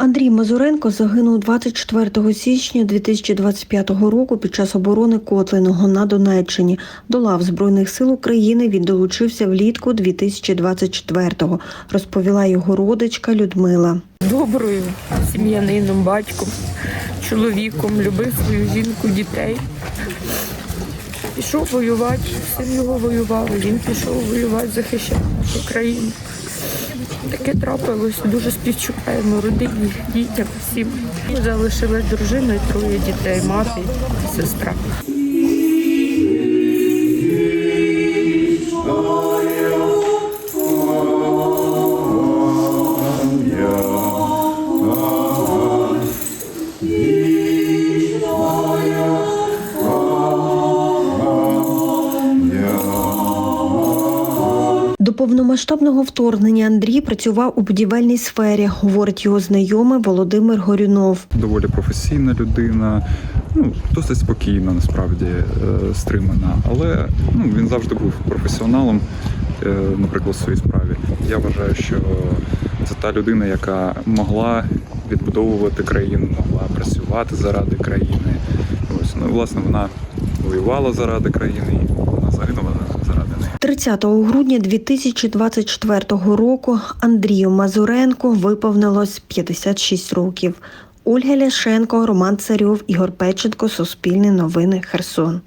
Андрій Мазуренко загинув 24 січня 2025 року під час оборони Котлиного на Донеччині. До лав Збройних сил України він долучився влітку 2024-го, розповіла його родичка Людмила. доброю сім'янином, батьком, чоловіком, любив свою жінку, дітей. Пішов воювати, син його воював, він пішов воювати, захищати нашу країну. Таке трапилось, дуже співчуваємо родині, дітям, всім. Залишили дружину і троє дітей, мати сестра. Повномасштабного вторгнення Андрій працював у будівельній сфері, говорить його знайомий Володимир Горюнов. доволі професійна людина, ну досить спокійна, насправді е, стримана. Але ну він завжди був професіоналом, е, наприклад, в своїй справі. Я вважаю, що це та людина, яка могла відбудовувати країну, могла працювати заради країни. Ось ну власне вона воювала заради країни, і вона загинула. 30 грудня 2024 року Андрію Мазуренку виповнилось 56 років. Ольга Ляшенко, Роман Царьов, Ігор Печенко, Суспільне новини, Херсон.